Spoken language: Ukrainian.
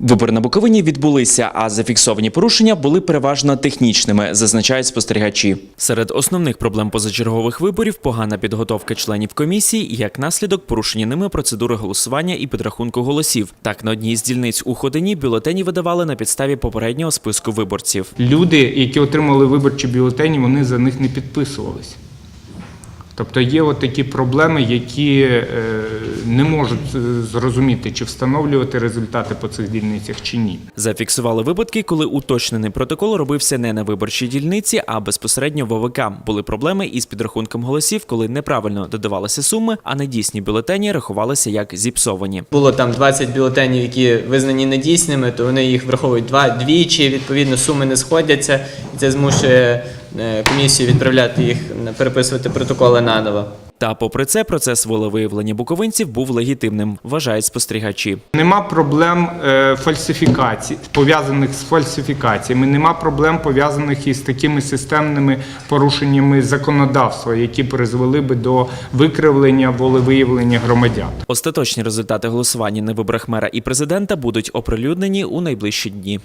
Вибори на Буковині відбулися, а зафіксовані порушення були переважно технічними, зазначають спостерігачі. Серед основних проблем позачергових виборів погана підготовка членів комісії, як наслідок порушення ними процедури голосування і підрахунку голосів. Так, на одній з дільниць у Ходині бюлетені видавали на підставі попереднього списку виборців. Люди, які отримали виборчі бюлетені, вони за них не підписувалися. Тобто є от такі проблеми, які е, не можуть е, зрозуміти, чи встановлювати результати по цих дільницях чи ні. Зафіксували випадки, коли уточнений протокол робився не на виборчій дільниці, а безпосередньо в ОВК. Були проблеми із підрахунком голосів, коли неправильно додавалися суми, а недійсні бюлетені рахувалися як зіпсовані. Було там 20 бюлетенів, які визнані недійсними, то вони їх враховують два двічі. Відповідно, суми не сходяться, і це змушує е, комісію відправляти їх на- переписувати протоколи наново. Та, попри це, процес волевиявлення буковинців був легітимним, вважають спостерігачі. Нема проблем е, фальсифікацій, пов'язаних з фальсифікаціями, нема проблем пов'язаних із такими системними порушеннями законодавства, які призвели би до викривлення волевиявлення громадян. Остаточні результати голосування на виборах мера і президента будуть оприлюднені у найближчі дні.